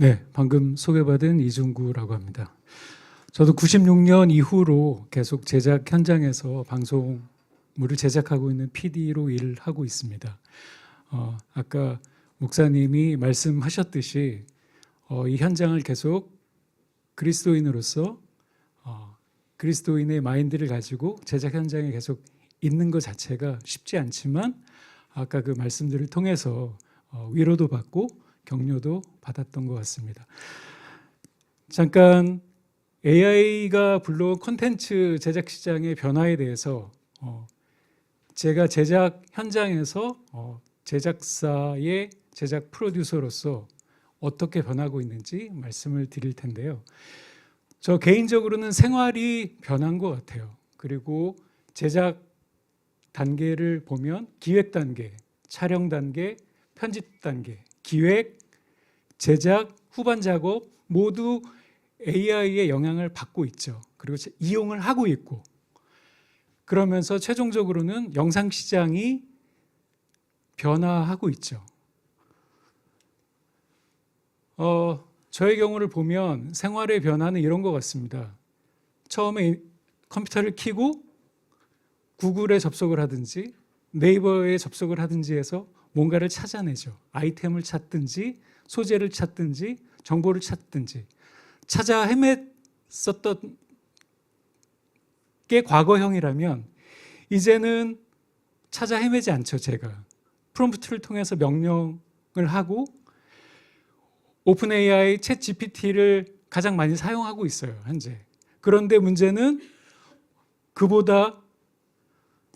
네, 방금 소개받은 이중구라고 합니다. 저도 96년 이후로 계속 제작 현장에서 방송물을 제작하고 있는 PD로 일을 하고 있습니다. 어, 아까 목사님이 말씀하셨듯이 어, 이 현장을 계속 그리스도인으로서 어, 그리스도인의 마인드를 가지고 제작 현장에 계속 있는 것 자체가 쉽지 않지만 아까 그 말씀들을 통해서 어, 위로도 받고 격려도 받았던 것 같습니다. 잠깐 AI가 불러온 콘텐츠 제작 시장의 변화에 대해서 어, 제가 제작 현장에서 어, 제작사의 제작 프로듀서로서 어떻게 변하고 있는지 말씀을 드릴 텐데요. 저 개인적으로는 생활이 변한 것 같아요. 그리고 제작 단계를 보면 기획 단계, 촬영 단계, 편집 단계, 기획, 제작, 후반 작업 모두 AI의 영향을 받고 있죠. 그리고 이용을 하고 있고 그러면서 최종적으로는 영상 시장이 변화하고 있죠. 어, 저의 경우를 보면 생활의 변화는 이런 것 같습니다. 처음에 컴퓨터를 켜고 구글에 접속을 하든지 네이버에 접속을 하든지 해서 뭔가를 찾아내죠. 아이템을 찾든지 소재를 찾든지 정보를 찾든지 찾아 헤맸었던 게 과거형이라면 이제는 찾아 헤매지 않죠. 제가 프롬프트를 통해서 명령을 하고 오픈 AI 챗 GPT를 가장 많이 사용하고 있어요. 현재. 그런데 문제는 그보다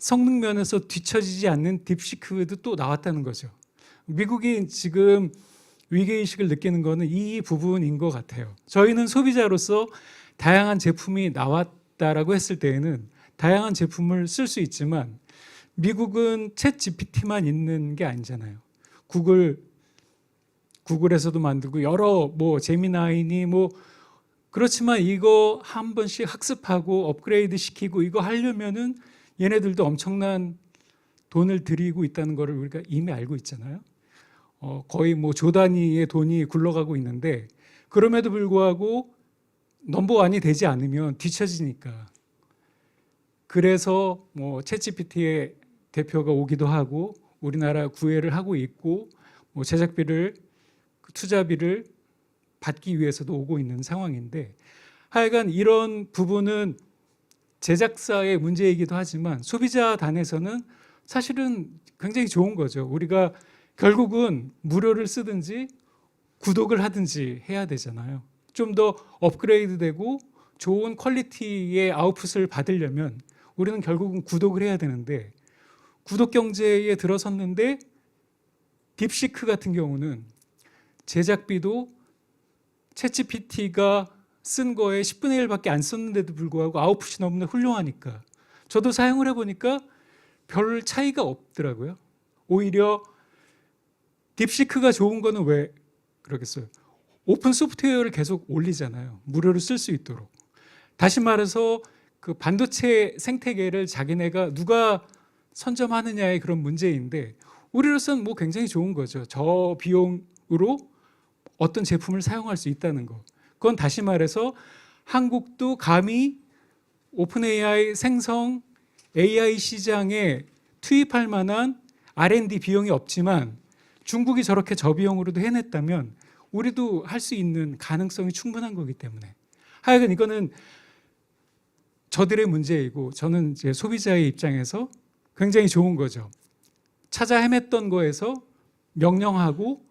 성능 면에서 뒤처지지 않는 딥시크도 또 나왔다는 거죠. 미국이 지금 위기의식을 느끼는 것은 이 부분인 것 같아요. 저희는 소비자로서 다양한 제품이 나왔다라고 했을 때에는 다양한 제품을 쓸 수 있지만 미국은 챗 GPT만 있는 게 아니잖아요. 구글 구글에서도 만들고 여러 뭐 제미나이니 뭐 그렇지만 이거 한 번씩 학습하고 업그레이드 시키고 이거 하려면은 얘네들도 엄청난 돈을 들이고 있다는 것을 우리가 이미 알고 있잖아요. 어, 거의 뭐 조 단위의 돈이 굴러가고 있는데 그럼에도 불구하고 넘버원이 되지 않으면 뒤처지니까. 그래서 뭐 챗GPT의 대표가 오기도 하고 우리나라 구애를 하고 있고 뭐 제작비를 투자비를 받기 위해서도 오고 있는 상황인데 하여간 이런 부분은 제작사의 문제이기도 하지만 소비자 단에서는 사실은 굉장히 좋은 거죠. 우리가 결국은 무료를 쓰든지 구독을 하든지 해야 되잖아요. 좀 더 업그레이드 되고 좋은 퀄리티의 아웃풋을 받으려면 우리는 결국은 구독을 해야 되는데 구독 경제에 들어섰는데 딥시크 같은 경우는 제작비도 챗GPT가 쓴 거에 10분의 1밖에 안 썼는데도 불구하고 아웃풋이 너무나 훌륭하니까 저도 사용을 해보니까 별 차이가 없더라고요. 오히려 딥시크가 좋은 거는 왜 그러겠어요? 오픈 소프트웨어를 계속 올리잖아요. 무료로 쓸 수 있도록. 다시 말해서 그 반도체 생태계를 자기네가 누가 선점하느냐의 그런 문제인데 우리로서는 뭐 굉장히 좋은 거죠. 저 비용으로 어떤 제품을 사용할 수 있다는 거. 그건 다시 말해서 한국도 감히 오픈 AI 생성 AI 시장에 투입할 만한 R&D 비용이 없지만 중국이 저렇게 저비용으로도 해냈다면 우리도 할 수 있는 가능성이 충분한 거기 때문에 하여간 이거는 저들의 문제이고 저는 이제 소비자의 입장에서 굉장히 좋은 거죠. 찾아 헤맸던 거에서 명령하고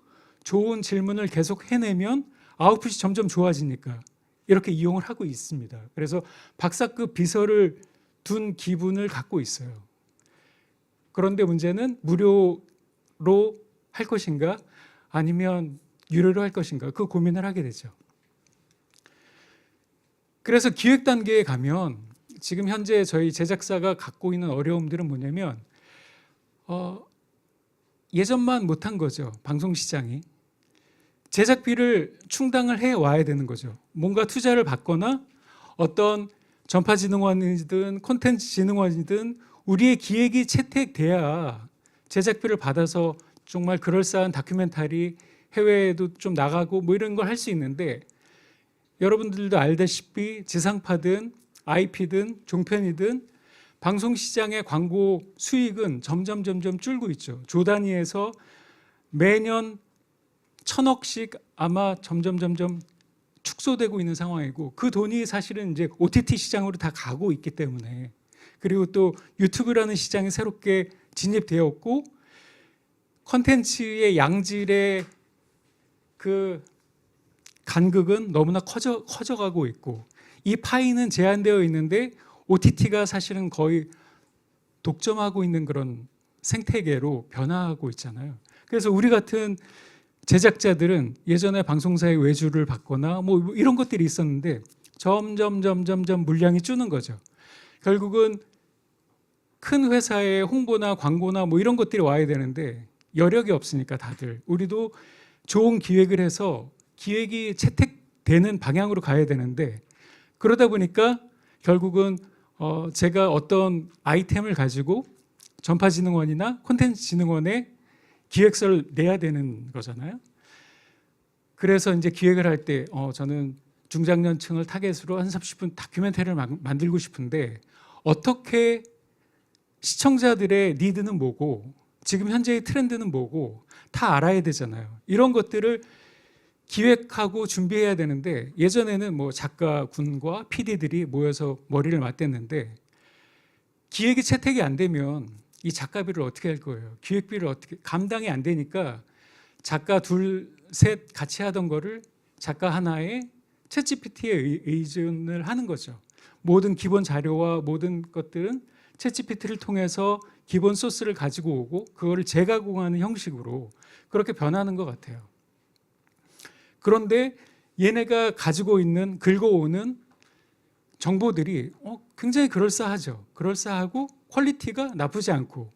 좋은 질문을 계속 해내면 아웃풋이 점점 좋아지니까 이렇게 이용을 하고 있습니다. 그래서 박사급 비서를 둔 기분을 갖고 있어요. 그런데 문제는 무료로 할 것인가 아니면 유료로 할 것인가 그 고민을 하게 되죠. 그래서 기획 단계에 가면 지금 현재 저희 제작사가 갖고 있는 어려움들은 뭐냐면 어, 예전만 못한 거죠 방송 시장이 제작비를 충당을 해 와야 되는 거죠. 뭔가 투자를 받거나 어떤 전파진흥원이든 콘텐츠진흥원이든 우리의 기획이 채택돼야 제작비를 받아서 정말 그럴싸한 다큐멘터리 해외에도 좀 나가고 뭐 이런 걸 할 수 있는데 여러분들도 알다시피 지상파든 IP든 종편이든 방송 시장의 광고 수익은 점점 점점 줄고 있죠. 조 단위에서 매년 천억씩 아마 점점 점점 축소되고 있는 상황이고 그 돈이 사실은 이제 OTT 시장으로 다 가고 있기 때문에 그리고 또 유튜브라는 시장이 새롭게 진입되었고 컨텐츠의 양질의 그 간극은 너무나 커져 커져가고 있고 이 파이는 제한되어 있는데 OTT가 사실은 거의 독점하고 있는 그런 생태계로 변화하고 있잖아요. 그래서 우리 같은 제작자들은 예전에 방송사의 외주를 받거나 뭐 이런 것들이 있었는데 점점 점점 점 물량이 주는 거죠. 결국은 큰 회사의 홍보나 광고나 뭐 이런 것들이 와야 되는데 여력이 없으니까 다들 우리도 좋은 기획을 해서 기획이 채택되는 방향으로 가야 되는데 그러다 보니까 결국은 어 제가 어떤 아이템을 가지고 전파진흥원이나 콘텐츠진흥원에 기획서를 내야 되는 거잖아요. 그래서 이제 기획을 할 때 어, 저는 중장년층을 타겟으로 한 30분 다큐멘터리를 만- 만들고 싶은데 어떻게 시청자들의 니드는 뭐고 지금 현재의 트렌드는 뭐고 다 알아야 되잖아요. 이런 것들을 기획하고 준비해야 되는데 예전에는 뭐 작가 군과 PD들이 모여서 머리를 맞댔는데 기획이 채택이 안 되면 이 작가비를 어떻게 할 거예요? 기획비를 어떻게 감당이 안 되니까 작가 둘, 셋 같이 하던 거를 작가 하나에 챗GPT에 의- 의존을 하는 거죠. 모든 기본 자료와 모든 것들은 챗GPT를 통해서 기본 소스를 가지고 오고 그거를 재가공하는 형식으로 그렇게 변하는 것 같아요. 그런데 얘네가 가지고 있는 긁어오는 정보들이 어, 굉장히 그럴싸하죠. 그럴싸하고 퀄리티가 나쁘지 않고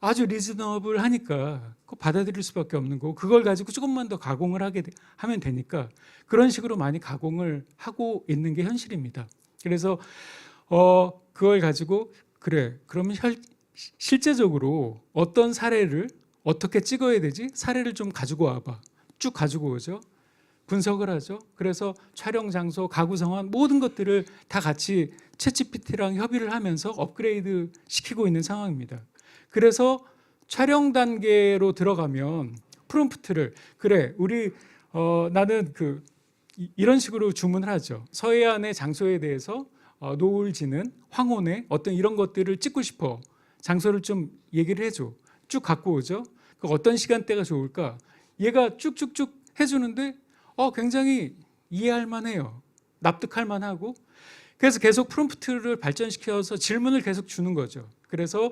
아주 리즈너블 하니까 그거 받아들일 수밖에 없는 거고 그걸 가지고 조금만 더 가공을 하게 되- 하면 되니까 그런 식으로 많이 가공을 하고 있는 게 현실입니다. 그래서 어 그걸 가지고 그래 그러면 혈, 시- 실제적으로 어떤 사례를 어떻게 찍어야 되지 사례를 좀 가지고 와봐 쭉 가지고 오죠. 분석을 하죠. 그래서 촬영 장소, 가구 상황 모든 것들을 다 같이 챗GPT랑 협의를 하면서 업그레이드 시키고 있는 상황입니다. 그래서 촬영 단계로 들어가면 프롬프트를 그래 우리 어, 나는 그 이- 이런 식으로 주문을 하죠. 서해안의 장소에 대해서 어, 노을 지는 황혼의 어떤 이런 것들을 찍고 싶어. 장소를 좀 얘기를 해줘. 쭉 갖고 오죠. 그 어떤 시간대가 좋을까? 얘가 쭉쭉쭉 해주는데 어, 굉장히 이해할 만해요. 납득할 만하고. 그래서 계속 프롬프트를 발전시켜서 질문을 계속 주는 거죠. 그래서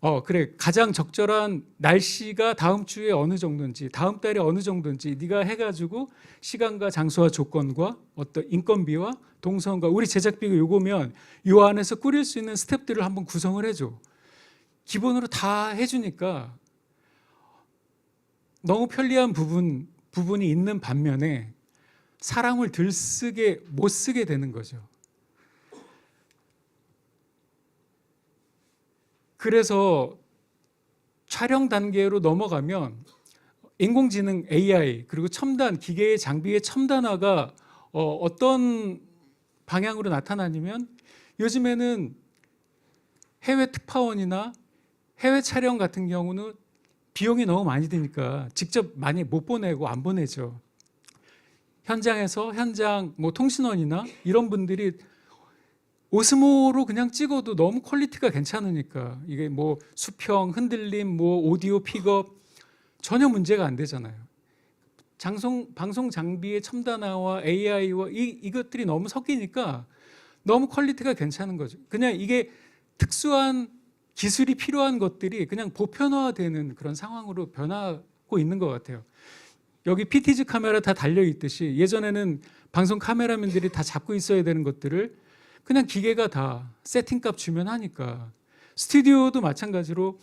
어, 그래. 가장 적절한 날씨가 다음 주에 어느 정도인지, 다음 달에 어느 정도인지 네가 해 가지고 시간과 장소와 조건과 어떤 인건비와 동선과 우리 제작비가 요거면 요 안에서 꾸릴 수 있는 스텝들을 한번 구성을 해 줘. 기본으로 다 해 주니까 너무 편리한 부분 부분이 있는 반면에 사람을 들쓰게 못 쓰게 되는 거죠. 그래서 촬영 단계로 넘어가면 인공지능 AI 그리고 첨단 기계의 장비의 첨단화가 어, 어떤 방향으로 나타나냐면 요즘에는 해외 특파원이나 해외 촬영 같은 경우는 비용이 너무 많이 드니까 직접 많이 못 보내고 안 보내죠. 현장에서 현장 뭐 통신원이나 이런 분들이 오스모로 그냥 찍어도 너무 퀄리티가 괜찮으니까 이게 뭐 수평, 흔들림, 뭐 오디오 픽업 전혀 문제가 안 되잖아요. 장송 방송 장비의 첨단화와 AI와 이 이것들이 너무 섞이니까 너무 퀄리티가 괜찮은 거죠. 그냥 이게 특수한 기술이 필요한 것들이 그냥 보편화되는 그런 상황으로 변하고 있는 것 같아요. 여기 PTZ 카메라 다 달려 있듯이 예전에는 방송 카메라맨들이 다 잡고 있어야 되는 것들을 그냥 기계가 다 세팅값 주면 하니까 스튜디오도 마찬가지로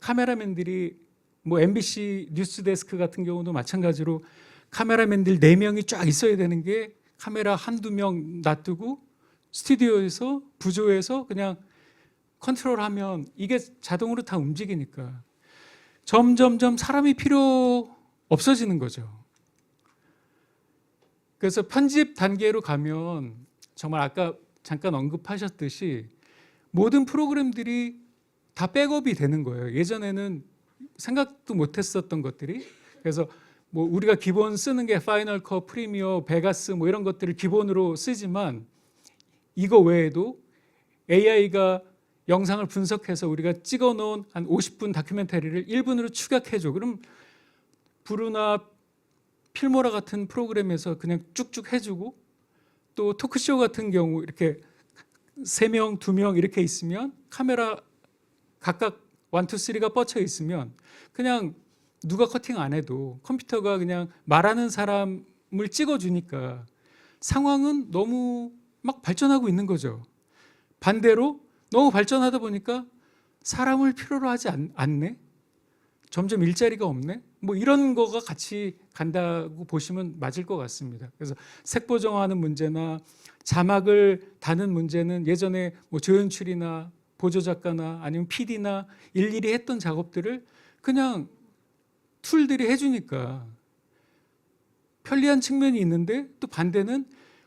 카메라맨들이 뭐 MBC 뉴스 데스크 같은 경우도 마찬가지로 카메라맨들 네명이 쫙 있어야 되는 게 카메라 한두 명 놔두고 스튜디오에서 부조에서 그냥 컨트롤하면 이게 자동으로 다 움직이니까 점점점 사람이 필요 없어지는 거죠. 그래서 편집 단계로 가면 정말 아까 잠깐 언급하셨듯이 모든 프로그램들이 다 백업이 되는 거예요. 예전에는 생각도 못 했었던 것들이 그래서 뭐 우리가 기본 쓰는 게 파이널 컷, 프리미어, 베가스 뭐 이런 것들을 기본으로 쓰지만 이거 외에도 AI가 영상을 분석해서 우리가 찍어놓은 한 50분 다큐멘터리를 1분으로 추격해줘. 그럼 브루나 필모라 같은 프로그램에서 그냥 쭉쭉 해주고 또 토크쇼 같은 경우 이렇게 세 명, 두명 이렇게 있으면 카메라 각각 원투 쓰리가 뻗쳐 있으면 그냥 누가 커팅 안 해도 컴퓨터가 그냥 말하는 사람을 찍어주니까 상황은 너무 막 발전하고 있는 거죠. 반대로 너무 발전하다 보니까 사람을 필요로 하지 않, 않네. 점점 일자리가 없네. 뭐 이런 거가 같이 간다고 보시면 맞을 것 같습니다. 그래서 색보정하는 문제나 자막을 다는 문제는 예전에 뭐 조연출이나 보조 작가나 아니면 PD나 일일이 했던 작업들을 그냥 툴들이 해주니까 편리한 측면이 있는데 또 반대는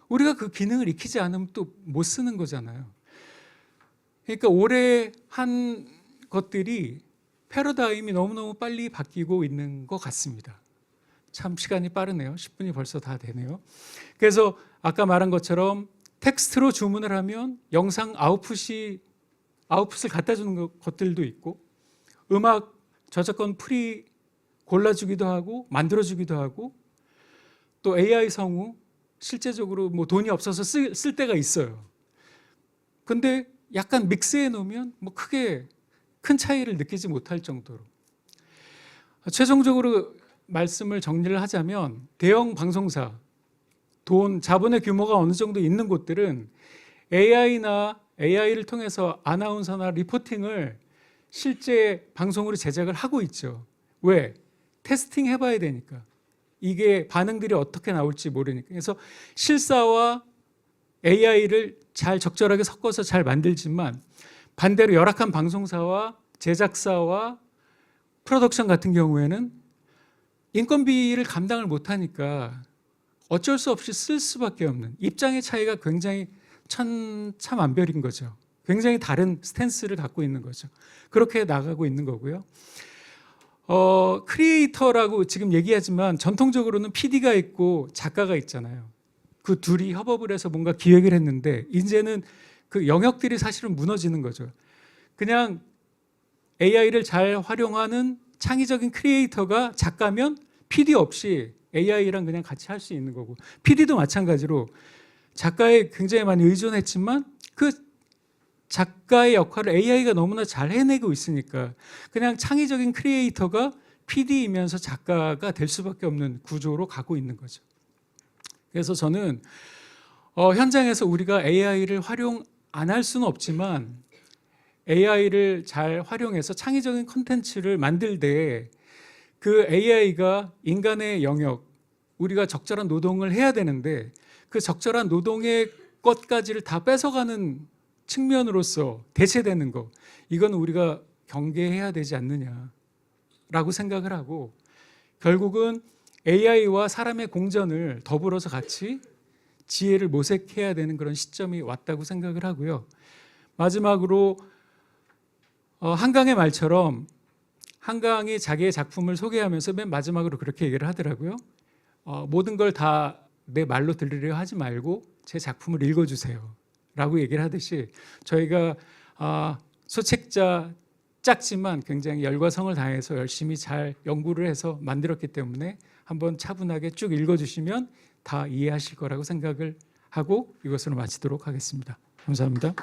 우리가 그 기능을 익히지 않으면 또 못 쓰는 거잖아요. 그러니까 올해 한 것들이 패러다임이 너무너무 빨리 바뀌고 있는 것 같습니다. 참 시간이 빠르네요. 10분이 벌써 다 되네요. 그래서 아까 말한 것처럼 텍스트로 주문을 하면 영상 아웃풋이 아웃풋을 갖다 주는 것- 것들도 있고 음악 저작권 프리 골라주기도 하고 만들어주기도 하고 또 AI 성우 실제적으로 뭐 돈이 없어서 쓸, 쓸 때가 있어요. 근데 약간 믹스해 놓으면 뭐 크게 큰 차이를 느끼지 못할 정도로 최종적으로 말씀을 정리를 하자면 대형 방송사 돈 자본의 규모가 어느 정도 있는 곳들은 AI나 AI를 통해서 아나운서나 리포팅을 실제 방송으로 제작을 하고 있죠. 왜? 테스팅 해봐야 되니까. 이게 반응들이 어떻게 나올지 모르니까. 그래서 실사와 AI를 잘 적절하게 섞어서 잘 만들지만 반대로 열악한 방송사와 제작사와 프로덕션 같은 경우에는 인건비를 감당을 못하니까 어쩔 수 없이 쓸 수밖에 없는 입장의 차이가 굉장히 천차만별인 거죠. 굉장히 다른 스탠스를 갖고 있는 거죠. 그렇게 나가고 있는 거고요. 어, 크리에이터라고 지금 얘기하지만 전통적으로는 PD가 있고 작가가 있잖아요. 그 둘이 협업을 해서 뭔가 기획을 했는데 이제는 그 영역들이 사실은 무너지는 거죠. 그냥 AI를 잘 활용하는 창의적인 크리에이터가 작가면 PD 없이 AI랑 그냥 같이 할 수 있는 거고 PD도 마찬가지로 작가에 굉장히 많이 의존했지만 그 작가의 역할을 AI가 너무나 잘 해내고 있으니까 그냥 창의적인 크리에이터가 PD이면서 작가가 될 수밖에 없는 구조로 가고 있는 거죠. 그래서 저는 어, 현장에서 우리가 AI를 활용 안 할 수는 없지만 AI를 잘 활용해서 창의적인 컨텐츠를 만들 때 그 AI가 인간의 영역, 우리가 적절한 노동을 해야 되는데 그 적절한 노동의 것까지를 다 뺏어가는 측면으로서 대체되는 거, 이건 우리가 경계해야 되지 않느냐라고 생각을 하고 결국은 AI와 사람의 공전을 더불어서 같이 지혜를 모색해야 되는 그런 시점이 왔다고 생각을 하고요. 마지막으로 어, 한강의 말처럼 한강이 자기의 작품을 소개하면서 맨 마지막으로 그렇게 얘기를 하더라고요. 어, 모든 걸 다 내 말로 들으려 하지 말고 제 작품을 읽어주세요.라고 얘기를 하듯이 저희가 아, 소책자 작지만 굉장히 열과 성을 다해서 열심히 잘 연구를 해서 만들었기 때문에 한번 차분하게 쭉 읽어주시면 다 이해하실 거라고 생각을 하고 이것으로 마치도록 하겠습니다. 감사합니다.